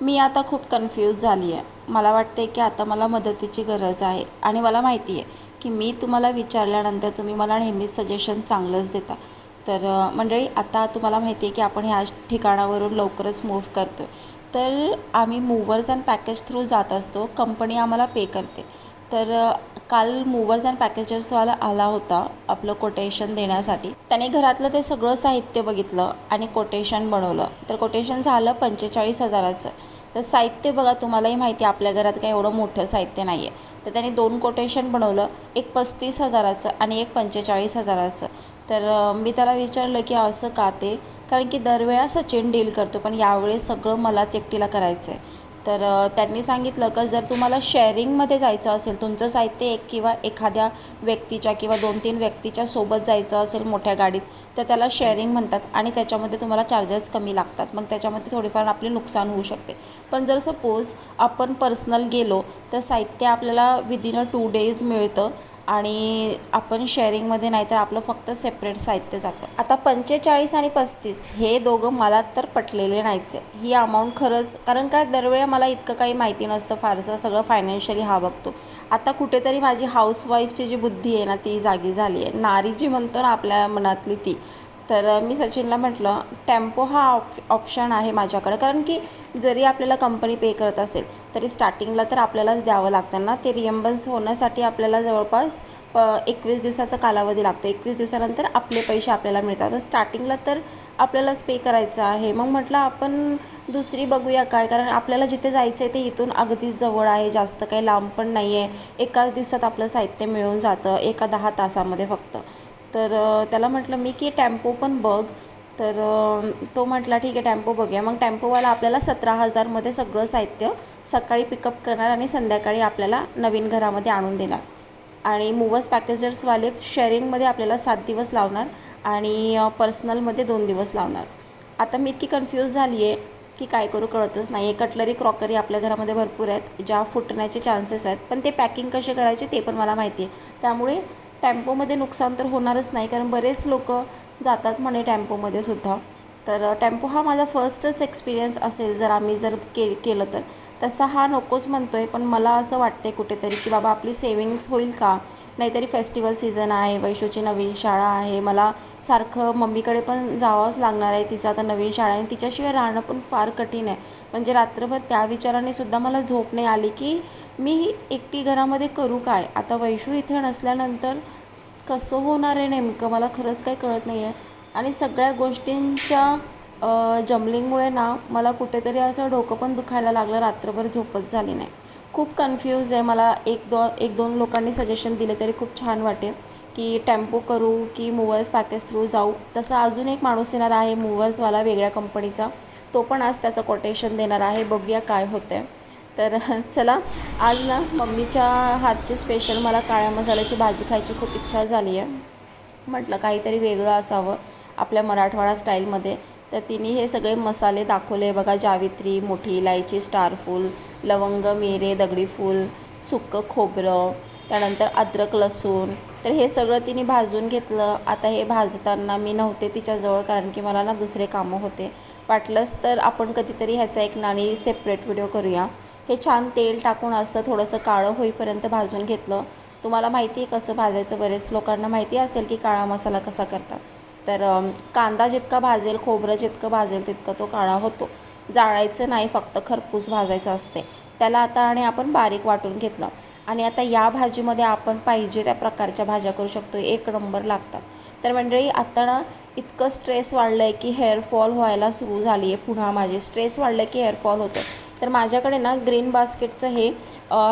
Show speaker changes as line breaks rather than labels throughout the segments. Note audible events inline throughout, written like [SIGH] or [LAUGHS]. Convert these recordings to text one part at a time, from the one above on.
मी आता खूप कन्फ्यूज झाली आहे मला वाटते की आता मला मदतीची गरज आहे आणि मला माहिती आहे की मी तुम्हाला विचारल्यानंतर तुम्ही मला नेहमीच सजेशन चांगलंच देता. तर मंडळी आता तुम्हाला माहिती आहे की आपण ह्या ठिकाणावरून लवकरच मूव्ह करतो आहे तर आम्ही मूवर्स अँड पॅकेज थ्रू जात असतो. कंपनी आम्हाला पे करते. तर काल मूवर्स अँड पॅकेजर्सवाला आला होता आपलं कोटेशन देण्यासाठी. त्याने घरातलं ते सगळं साहित्य बघितलं आणि कोटेशन बनवलं. तर कोटेशन झालं पंचेचाळीस हजाराचं. तर साहित्य बघा तुम्हालाही माहिती आहे आपल्या घरात काही एवढं मोठं साहित्य नाही आहे तर त्याने दोन कोटेशन बनवलं एक पस्तीस हजाराचं आणि एक पंचेचाळीस हजाराचं. तर मी त्याला विचारलं की असं का ते? कारण की दरवेळा सचिन डील करतो पण यावेळेस सगळं मलाच एकटीला करायचं आहे तर त्यांनी सांगितलं का जर तुम्हाला शेअरिंगमध्ये जायचं असेल तुमचं साहित्य एक किंवा एखाद्या व्यक्तीच्या किंवा दोन तीन व्यक्तीच्या सोबत जायचं असेल मोठ्या गाडीत तर त्याला शेअरिंग म्हणतात आणि त्याच्यामध्ये तुम्हाला चार्जेस कमी लागतात. मग त्याच्यामध्ये थोडीफार आपले नुकसान होऊ शकते. पण जर सपोज आपण पर्सनल गेलो तर साहित्य आपल्याला विदिन अ टू डेज मिळतं. आणि आपण शेअरिंगमध्ये नाही तर आपलं फक्त सेपरेट साहित्य जातं. आता पंचेचाळीस आणि पस्तीस हे दोघं मला तर पटलेले नाहीच. ही अमाऊंट खरंच कारण काय दरवेळी मला इतकं काही माहिती नसतं फारसं सगळं फायनान्शियली हा बघतो. आता कुठेतरी माझी हाऊसवाईफची जी बुद्धी आहे ना ती जागी झाली आहे. नारी जी म्हणतो ना आपल्या मनातली ती. तर मी सचिनला म्हटलं टेम्पो हा ऑप ऑप्शन आहे माझ्याकडं. कारण की जरी आपल्याला कंपनी पे करत असेल तरी स्टार्टिंगला तर आपल्यालाच द्यावं लागतं ना. ते रिएम्बन्स होण्यासाठी आपल्याला जवळपास प एकवीस दिवसाचा कालावधी लागतो. एकवीस दिवसानंतर आपले पैसे आपल्याला मिळतात. पण स्टार्टिंगला तर आपल्यालाच पे करायचं आहे. मग म्हटलं आपण दुसरी बघूया काय? कारण आपल्याला जिथे जायचं आहे ते इथून अगदी जवळ आहे. जास्त काही लांब पण नाही आहे एकाच दिवसात आपलं साहित्य मिळून जातं. एका दहा तासामध्ये फक्त. तर त्याला म्हटलं मी की टेम्पो पण बघ. तर तो म्हटला ठीक आहे टेम्पो बघूया. मग टेम्पोवाला आपल्याला सतरा हजारमध्ये सगळं साहित्य सकाळी पिकअप करणार आणि संध्याकाळी आपल्याला नवीन घरामध्ये आणून देणार. आणि मूवर्स पॅकेजर्सवाले शेअरिंगमध्ये आपल्याला सात दिवस लावणार आणि पर्सनलमध्ये दोन दिवस लावणार. आता मी इतकी कन्फ्यूज झाली आहे की काय करू कळतच नाही आहे कटलरी क्रॉकरी आपल्या घरामध्ये भरपूर आहेत ज्या फुटण्याचे चान्सेस आहेत पण ते पॅकिंग कसे करायचे ते पण मला माहिती आहे त्यामुळे टेम्पोमध्ये नुकसान तर होणारच नाही कारण बरेच लोक जातात म्हणे टेम्पोमध्ये सुद्धा. तर टेम्पो हा माझा फर्स्टच एक्सपिरियन्स असेल जर आम्ही जर के केलं तर. तसा हा नकोच म्हणतो आहे पण मला असं वाटते कुठेतरी की बाबा आपली सेविंग्स होईल का? नाहीतरी फेस्टिवल सीझन आहे वैशूची नवीन शाळा आहे मला सारखं मम्मीकडे पण जावंच लागणार आहे तिचं आता नवीन शाळा आहे आणि तिच्याशिवाय राहणं पण फार कठीण आहे. म्हणजे रात्रभर त्या विचाराने सुद्धा मला झोप नाही आली की मी एकटी घरामध्ये करू काय? आता वैशू इथे नसल्यानंतर कसं होणार आहे नेमकं? मला खरंच काही कळत नाही आहे आणि सगळ्या गोष्टींच्या जमलिंगमुळे ना मला कुठेतरी असं डोकं पण दुखायला लागलं रात्रभर झोपच झाली नाही. खूप कन्फ्यूज आहे. मला एक दो एक दोन लोकांनी सजेशन दिले तरी खूप छान वाटेल की टेम्पो करू की मूवर्स पॅकेज थ्रू जाऊ. तसा अजून एक माणूस येणार आहे मूवर्सवाला वेगळ्या कंपनीचा तो पण आज त्याचं कोटेशन देणार आहे. बघूया काय होतं आहे तर [LAUGHS] चला आज ना मम्मीच्या हातची स्पेशल मला काळ्या मसाल्याची भाजी खायची खूप इच्छा झाली आहे म्हटलं काहीतरी वेगळं असावं आपल्या मराठवाडा स्टाईलमध्ये. तर तिने हे सगळे मसाले दाखवले. बघा जावित्री मोठी इलायची स्टारफूल लवंग मिरे दगडी फूल सुक्कं खोबरं त्यानंतर अद्रक लसूण. तर हे सगळं तिने भाजून घेतलं. आता हे भाजताना मी नव्हते तिच्याजवळ कारण की मला ना दुसरे कामं होते. वाटलंच तर आपण कधीतरी ह्याचा एक नाणी सेपरेट व्हिडिओ करूया. हे छान तेल टाकून असं थोडंसं काळं होईपर्यंत भाजून घेतलं. तुम्हाला माहिती आहे कसं भाजायचं? बरेच लोकांना माहिती असेल की काळा मसाला कसा करतात. तर कांदा जितका भाजेल खोबरं जितकं भाजेल तितकं तो काळा होतो. जाळायचं नाही फक्त खरपूस भाजायचं असते त्याला आता आणि आपण बारीक वाटून घेतलं. आणि आता या भाजीमध्ये आपण पाहिजे त्या प्रकारच्या भाज्या करू शकतो. एक नंबर लागतात. तर मंडळी आता ना इतकं स्ट्रेस वाढलं आहे की हेअरफॉल व्हायला सुरू झाली आहे पुन्हा माझी. स्ट्रेस वाढलं की हेअरफॉल होतो. तर माझ्याकडे ना ग्रीन बास्केटचं हे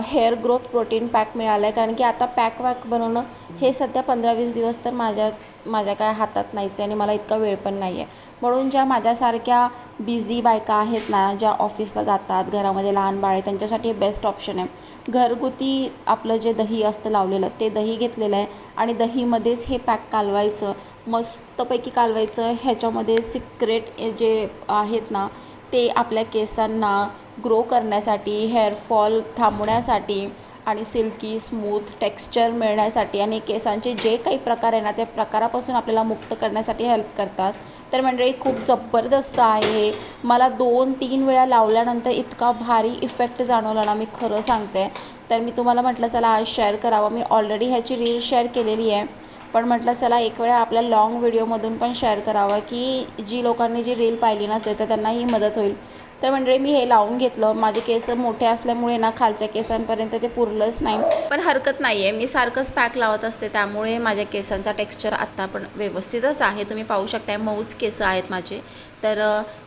हेअर ग्रोथ प्रोटीन पॅक मिळालं आहे कारण की आता पॅक वॅक बनवणं हे सध्या पंधरा वीस दिवस तर माझ्या माझ्या काय हातात नाहीच आहे आणि मला इतका वेळ पण नाही आहे म्हणून ज्या माझ्यासारख्या बिझी बायका आहेत ना ज्या ऑफिसला जातात घरामध्ये लहान बाळ आहे त्यांच्यासाठी हे बेस्ट ऑप्शन आहे. घरगुती आपलं जे दही असतं लावलेलं ते दही घेतलेलं आहे आणि दहीमध्येच हे पॅक कालवायचं मस्तपैकी कालवायचं. ह्याच्यामध्ये सिक्रेट जे आहेत ना ते आपल्या केसांना ग्रो करण्यासाठी हेअरफॉल थांबवण्यासाठी आणि सिल्की स्मूथ टेक्स्चर मिळण्यासाठी आणि केसांचे जे काही प्रकार आहे ना त्या प्रकारापासून आपल्याला मुक्त करण्यासाठी हेल्प करतात. तर मंडळी खूप जबरदस्त आहे हे. मला दोन तीन वेळा लावल्यानंतर इतका भारी इफेक्ट जाणवला ना मी खरं सांगते. तर मी तुम्हाला म्हटलं चला आज शेअर करावं. मी ऑलरेडी ह्याची रील शेअर केलेली आहे. पण म्हटलं चला एक वेळा आपल्या लाँग व्हिडिओमधून पण शेअर करावं की जी लोकांनी जी रील पाहिली नसेल तर त्यांना ही मदत होईल. तर मंडळी मी हे लावून घेतलं. माझे केस मोठे असल्यामुळे ना खालच्या केसांपर्यंत ते पुरलंच नाही. पण हरकत नाही आहे मी सारखंच पॅक लावत असते. त्यामुळे माझ्या केसांचा टेक्स्चर आत्ता पण व्यवस्थितच आहे. तुम्ही पाहू शकताय मऊच केस आहेत माझे. तर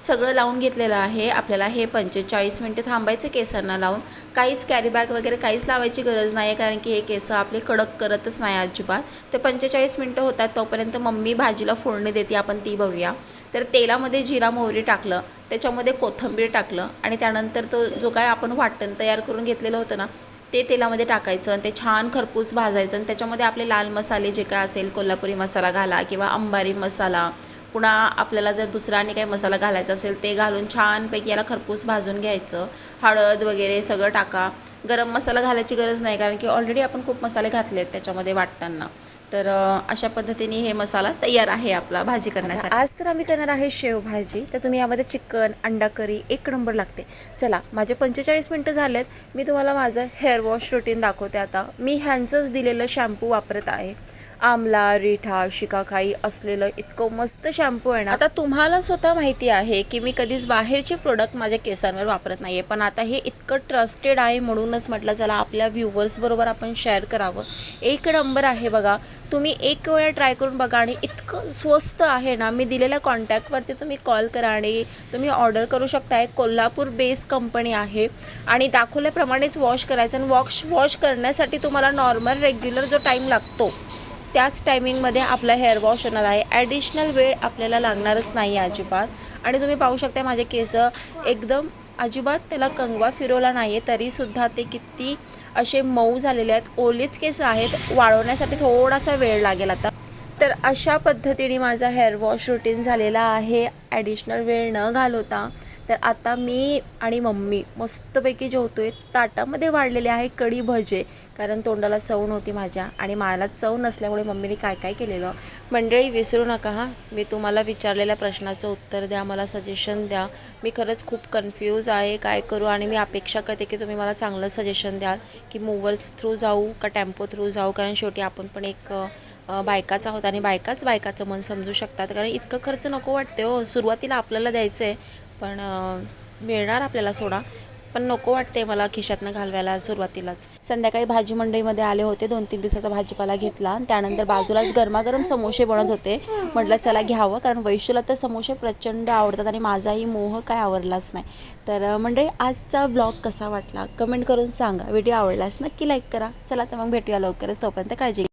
सगळं लावून घेतलेलं आहे. आपल्याला हे पंचेचाळीस मिनटं थांबायचं केसांना लावून. काहीच कॅरी बॅग वगैरे काहीच लावायची गरज नाही आहे कारण की हे केस आपले कडक करतच नाही अजिबात. तर पंचेचाळीस मिनटं होतात तोपर्यंत मम्मी भाजीला फोडणी देते. आपण ती बघूया. तर तेलामध्ये जिरा मोहरी टाकलं. त्याच्यामध्ये कोथिंबीर टाकलं आणि त्यानंतर तो जो काय आपण वाटण तयार करून घेतलेलं होतं ना ते तेलामध्ये टाकायचं आणि ते छान खरपूस भाजायचं आणि त्याच्यामध्ये आपले लाल मसाले जे काय असेल कोल्हापुरी मसाला घाला किंवा अंबारी मसाला पुन्हा आपल्याला जर दुसरा आणि काही मसाला घालायचा असेल ते घालून छानपैकी याला खरपूस भाजून घ्यायचं. हळद वगैरे सगळं टाका. गरम मसाला घालायची गरज नाही कारण की ऑलरेडी आपण खूप मसाले घातले आहेत त्याच्यामध्ये वाटताना. तर अशा पद्धतीने हे मसाला तयार आहे आपला भाजी करण्यासाठी. आज तर आम्ही करणार आहे शेवभाजी तर तुम्ही यामध्ये चिकन अंडा करी एक नंबर लागते. चला माझे पंचेचाळीस मिनटं झालेत. मी तुम्हाला माझं हेअर वॉश रुटीन दाखवते आता. मी ह्यांचंच दिलेलं शॅम्पू वापरत आहे. आमला रिठा शिकाखाई असलेलं इतकं मस्त शॅम्पू आहे ना. आता तुम्हाला स्वतः माहिती आहे की मी कधीच बाहेरचे प्रोडक्ट माझ्या केसांवर वापरत नाही आहे पण आता हे इतकं ट्रस्टेड आहे म्हणूनच म्हटलं चला आपल्या व्ह्युवर्सबरोबर आपण शेअर करावं. एक नंबर आहे बघा तुम्ही एक वेळा ट्राय करून बघा आणि इतकं स्वस्त आहे ना मी दिलेल्या कॉन्टॅक्टवरती तुम्ही कॉल करा आणि तुम्ही ऑर्डर करू शकता एक कोल्हापूर बेस कंपनी आहे आणि दाखवल्याप्रमाणेच वॉश करायचं आणि वॉश वॉश करण्यासाठी तुम्हाला नॉर्मल रेग्युलर जो टाईम लागतो त्याच टायमिंगमध्ये आपला हेअर वॉश होणार आहे. ॲडिशनल वेळ आपल्याला लागणारच नाही आहे अजिबात. आणि तुम्ही पाहू शकता माझे केस एकदम अजिबात त्याला कंगवा फिरवला नाही आहे तरीसुद्धा ते किती असे मऊ झालेले आहेत. ओलेच केस आहेत वाळवण्यासाठी थोडासा वेळ लागेल आता. तर अशा पद्धतीने माझा हेअर वॉश रुटीन झालेला आहे. ॲडिशनल वेळ न घालवता तर आता मी आणि मम्मी मस्तपैकी जेवतोय. ताटामध्ये वाढलेले आहे कढी भजे कारण तोंडाला चव नव्हती माझ्या आणि मला चव नसल्यामुळे मम्मीने काय काय केलेलं. मंडळी विसरू नका हां. मी तुम्हाला विचारलेल्या प्रश्नाचं उत्तर द्या मला सजेशन द्या. मी खरंच खूप कन्फ्यूज आहे काय करू आणि मी अपेक्षा करते की तुम्ही मला चांगलं सजेशन द्याल की मूवर्स थ्रू जाऊ का टेम्पो थ्रू जाऊ कारण शेवटी आपण पण एक बायकाचा आहोत आणि बायकाच बायकाचं मन समजू शकतात. कारण इतकं खर्च नको वाटते हो. सुरुवातीला आपल्याला द्यायचं आहे पण मिळणार आपल्याला सोडा. पण नको वाटते मला खिशातनं घालवायला सुरुवातीलाच. संध्याकाळी भाजी मंडईमध्ये आले होते. दोन तीन दिवसाचा भाजीपाला घेतला आणि त्यानंतर बाजूलाच गरमागरम समोसे बनत होते. म्हटलं चला घ्यावं कारण वैशूला तर समोसे प्रचंड आवडतात आणि माझाही मोह काय आवडलाच नाही. तर मंडळी आजचा ब्लॉग कसा वाटला? कमेंट करून सांगा. व्हिडिओ आवडलास नक्की लाईक करा. चला तर मग भेटूया लवकरच. तोपर्यंत काळजी